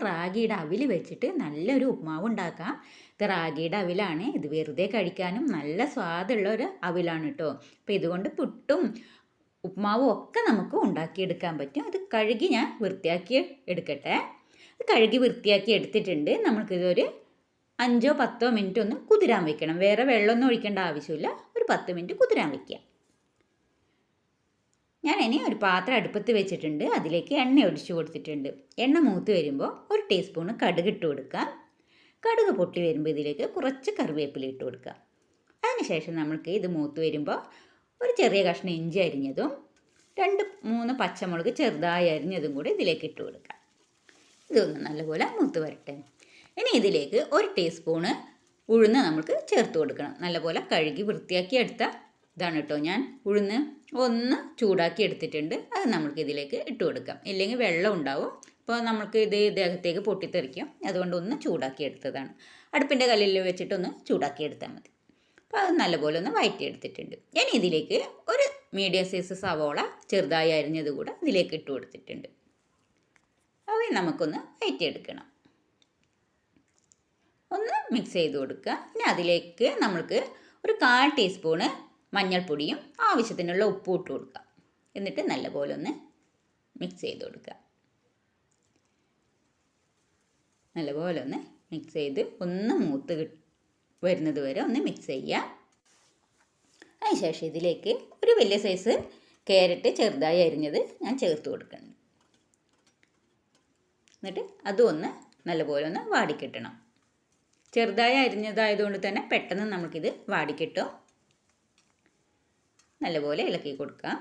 റാഗിയുടെ അവിൽ വെച്ചിട്ട് നല്ലൊരു ഉപ്മാവ് ഉണ്ടാക്കാം. ഇത് റാഗിയുടെ അവിലാണ്. ഇത് വെറുതെ കഴിക്കാനും നല്ല സ്വാദുള്ള ഒരു അവിലാണ് കേട്ടോ അപ്പോൾ ഇതുകൊണ്ട് പുട്ടും ഉപ്മാവും ഒക്കെ നമുക്ക് ഉണ്ടാക്കിയെടുക്കാൻ പറ്റും. അത് കഴുകി ഞാൻ വൃത്തിയാക്കി എടുക്കട്ടെ. ഇത് കഴുകി വൃത്തിയാക്കി എടുത്തിട്ടുണ്ട്. നമുക്കിതൊരു അഞ്ചോ പത്തോ മിനിറ്റ് ഒന്ന് കുതിരാൻ വെക്കണം. വേറെ വെള്ളമൊന്നും ഒഴിക്കേണ്ട ആവശ്യമില്ല. ഒരു പത്ത് മിനിറ്റ് കുതിരാൻ വെക്കുക. ഞാൻ ഇനി ഒരു പാത്രം അടുപ്പത്ത് വെച്ചിട്ടുണ്ട്. അതിലേക്ക് എണ്ണ ഒഴിച്ചു കൊടുത്തിട്ടുണ്ട്. എണ്ണ മൂത്ത് വരുമ്പോൾ ഒരു ടീസ്പൂണ് കടുക് ഇട്ട് കൊടുക്കാം കടുക് പൊട്ടി വരുമ്പോൾ ഇതിലേക്ക് കുറച്ച് കറിവേപ്പില ഇട്ട് കൊടുക്കുക. അതിനുശേഷം നമ്മൾക്ക് ഇത് മൂത്ത് വരുമ്പോൾ ഒരു ചെറിയ കഷ്ണം ഇഞ്ചി അരിഞ്ഞതും രണ്ട് മൂന്ന് പച്ചമുളക് ചെറുതായി അരിഞ്ഞതും കൂടി ഇതിലേക്ക് ഇട്ട് കൊടുക്കുക. ഇതൊന്ന് നല്ലപോലെ മൂത്ത് വരട്ടെ. ഇനി ഇതിലേക്ക് ഒരു ടീസ്പൂണ് ഉഴുന്ന് നമുക്ക് ചേർത്ത് കൊടുക്കണം. നല്ലപോലെ കഴുകി വൃത്തിയാക്കി എടുത്ത ഇതാണ് കേട്ടോ ഞാൻ ഉഴുന്ന് ഒന്ന് ചൂടാക്കി എടുത്തിട്ടുണ്ട്. അത് നമ്മൾക്ക് ഇതിലേക്ക് ഇട്ട് കൊടുക്കാം. ഇല്ലെങ്കിൽ വെള്ളം ഉണ്ടാവും. അപ്പോൾ നമുക്ക് ഇത് ഇദ്ദേഹത്തേക്ക് പൊട്ടിത്തെറിക്കും. അതുകൊണ്ട് ഒന്ന് ചൂടാക്കി എടുത്തതാണ്. അടുപ്പിന്റെ കല്ലിൽ വെച്ചിട്ടൊന്ന് ചൂടാക്കി എടുത്താൽ മതി. അപ്പോൾ അത് നല്ലപോലെ ഒന്ന് വയറ്റി എടുത്തിട്ടുണ്ട്. ഞാൻ ഇതിലേക്ക് ഒരു മീഡിയം സൈസ് സവോള ചെറുതായി അരിഞ്ഞത് കൂടെ ഇതിലേക്ക് ഇട്ട് കൊടുത്തിട്ടുണ്ട്. അവയെ നമുക്കൊന്ന് വയറ്റിയെടുക്കണം ഒന്ന് മിക്സ് ചെയ്ത് കൊടുക്കുക. പിന്നെ അതിലേക്ക് നമ്മൾക്ക് ഒരു കാൽ ടീസ്പൂണ് മഞ്ഞൾപ്പൊടിയും ആവശ്യത്തിനുള്ള ഉപ്പും ഇട്ട് കൊടുക്കുക. എന്നിട്ട് നല്ലപോലെ ഒന്ന് മിക്സ് ചെയ്ത് കൊടുക്കുക. നല്ലപോലെ ഒന്ന് മിക്സ് ചെയ്ത് ഒന്ന് മൂത്ത് വരുന്നത് വരെ ഒന്ന് മിക്സ് ചെയ്യുക. അതിനുശേഷം ഇതിലേക്ക് ഒരു വലിയ സൈസ് ക്യാരറ്റ് ചെറുതായി അരിഞ്ഞത് ഞാൻ ചേർത്ത് കൊടുക്കുന്നുണ്ട് എന്നിട്ട് അതും ഒന്ന് നല്ലപോലെ ഒന്ന് വാടിക്കിട്ടണം. ചെറുതായി അരിഞ്ഞതായതുകൊണ്ട് തന്നെ പെട്ടെന്ന് നമുക്കിത് വാടിക്കിട്ടും. നല്ലപോലെ ഇളക്കി കൊടുക്കാം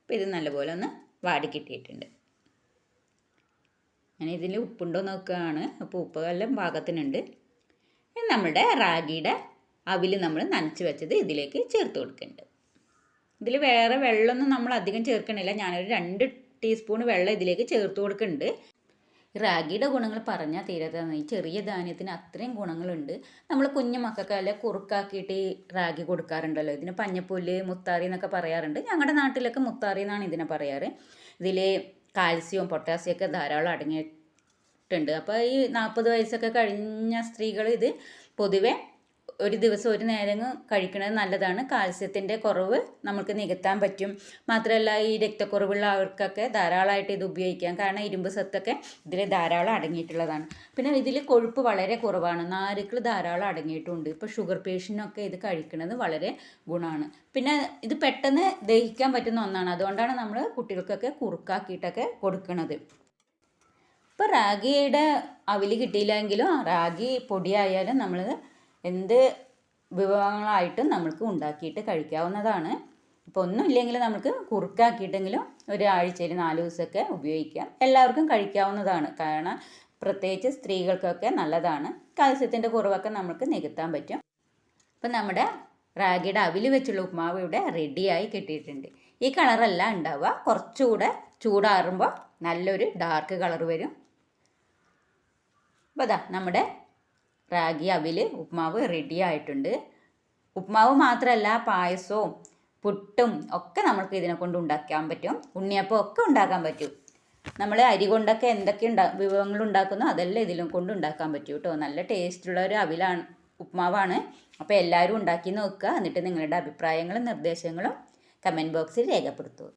അപ്പോൾ ഇത് നല്ലപോലെ ഒന്ന് വാടി കിട്ടിയിട്ടുണ്ട്. ഞാൻ ഇതിൽ ഉപ്പുണ്ടോ നോക്കുകയാണ്. അപ്പോൾ ഉപ്പ് എല്ലാം പാകത്തിനുണ്ട്. നമ്മുടെ റാഗിയുടെ അവിൽ നമ്മൾ നനച്ച് വെച്ചത് ഇതിലേക്ക് ചേർത്ത് കൊടുക്കുന്നുണ്ട്. ഇതിൽ വേറെ വെള്ളമൊന്നും നമ്മൾ അധികം ചേർക്കണില്ല. ഞാനൊരു രണ്ട് ടീസ്പൂൺ വെള്ളം ഇതിലേക്ക് ചേർത്ത് കൊടുക്കുന്നുണ്ട്. റാഗിയുടെ ഗുണങ്ങൾ പറഞ്ഞാൽ തീരാത്തതാണ് ഈ ചെറിയ ധാന്യത്തിന് അത്രയും ഗുണങ്ങളുണ്ട്. നമ്മൾ കുഞ്ഞു മക്കൾക്കല്ല കുറുക്കാക്കിയിട്ട് റാഗി കൊടുക്കാറുണ്ടല്ലോ. ഇതിന് പഞ്ഞപ്പുല്ല് മുത്താറി എന്നൊക്കെ പറയാറുണ്ട്. ഞങ്ങളുടെ നാട്ടിലൊക്കെ മുത്താറി എന്നാണ് ഇതിനെ പറയാറ്. ഇതിൽ കാൽസ്യവും പൊട്ടാസ്യം ഒക്കെ ധാരാളം അടങ്ങിയിട്ടുണ്ട്. അപ്പോൾ ഈ നാൽപ്പത് വയസ്സൊക്കെ കഴിഞ്ഞ സ്ത്രീകൾ ഇത് പൊതുവെ ഒരു ദിവസം ഒരു നേരം കഴിക്കുന്നത് നല്ലതാണ്. കാൽസ്യത്തിന്റെ കുറവ് നമുക്ക് നികത്താൻ പറ്റും. മാത്രമല്ല ഈ രക്തക്കുറവുള്ള അവർക്കൊക്കെ ധാരാളമായിട്ട് ഇത് ഉപയോഗിക്കാം. കാരണം ഇരുമ്പ് സത്തൊക്കെ ഇതിൽ ധാരാളം അടങ്ങിയിട്ടുള്ളതാണ്. പിന്നെ ഇതിൽ കൊഴുപ്പ് വളരെ കുറവാണ്. നാരുക്കൾ ധാരാളം അടങ്ങിയിട്ടുണ്ട്. ഇപ്പോൾ ഷുഗർ പേഷ്യന്റിനൊക്കെ ഇത് കഴിക്കുന്നത് വളരെ ഗുണമാണ്. പിന്നെ ഇത് പെട്ടെന്ന് ദഹിക്കാൻ പറ്റുന്ന ഒന്നാണ്. അതുകൊണ്ടാണ് നമ്മൾ കുട്ടികൾക്കൊക്കെ കുറുക്കാക്കിയിട്ടൊക്കെ കൊടുക്കുന്നത് ഇപ്പോൾ റാഗിയുടെ അവിൽ കിട്ടിയില്ലെങ്കിലും റാഗി പൊടിയായാലും നമ്മൾ എന്ത് വിഭവങ്ങളായിട്ടും നമുക്ക് ഉണ്ടാക്കിയിട്ട് കഴിക്കാവുന്നതാണ്. ഇപ്പോൾ ഒന്നും ഇല്ലെങ്കിൽ നമുക്ക് കുറുക്കാക്കിയിട്ടെങ്കിലും ഒരാഴ്ചയിൽ നാല് ദിവസമൊക്കെ ഉപയോഗിക്കാം. എല്ലാവർക്കും കഴിക്കാവുന്നതാണ്. കാരണം പ്രത്യേകിച്ച് സ്ത്രീകൾക്കൊക്കെ നല്ലതാണ്. കാൽസ്യത്തിന്റെ കുറവൊക്കെ നമുക്ക് നികത്താൻ പറ്റും. അപ്പം നമ്മുടെ റാഗിയുടെ അവിൽ വെച്ചുള്ള ഉപ്മാവ് ഇവിടെ റെഡിയായി കിട്ടിയിട്ടുണ്ട്. ഈ കളറല്ല ഉണ്ടാവുക. കുറച്ചുകൂടെ ചൂടാറുമ്പോൾ നല്ലൊരു ഡാർക്ക് കളർ വരും. അപ്പോൾ അതാ നമ്മുടെ റാഗി അവിൽ ഉപ്മാവ് റെഡി ആയിട്ടുണ്ട്. ഉപ്മാവ് മാത്രമല്ല പായസവും പുട്ടും ഒക്കെ നമുക്ക് ഇതിനെ കൊണ്ട് ഉണ്ടാക്കാൻ പറ്റും. ഉണ്ണിയപ്പം ഒക്കെ ഉണ്ടാക്കാൻ പറ്റും. നമ്മൾ അരി കൊണ്ടൊക്കെ എന്തൊക്കെ ഉണ്ടാ വിഭവങ്ങൾ ഉണ്ടാക്കുന്നോ അതെല്ലാം ഇതിലും കൊണ്ട് ഉണ്ടാക്കാൻ പറ്റും കേട്ടോ. നല്ല ടേസ്റ്റുള്ള ഒരു അവിലാണ് ഉപ്മാവാണ്. അപ്പോൾ എല്ലാവരും ഉണ്ടാക്കി നോക്കുക. എന്നിട്ട് നിങ്ങളുടെ അഭിപ്രായങ്ങളും നിർദ്ദേശങ്ങളും കമന്റ് ബോക്സിൽ രേഖപ്പെടുത്തുക.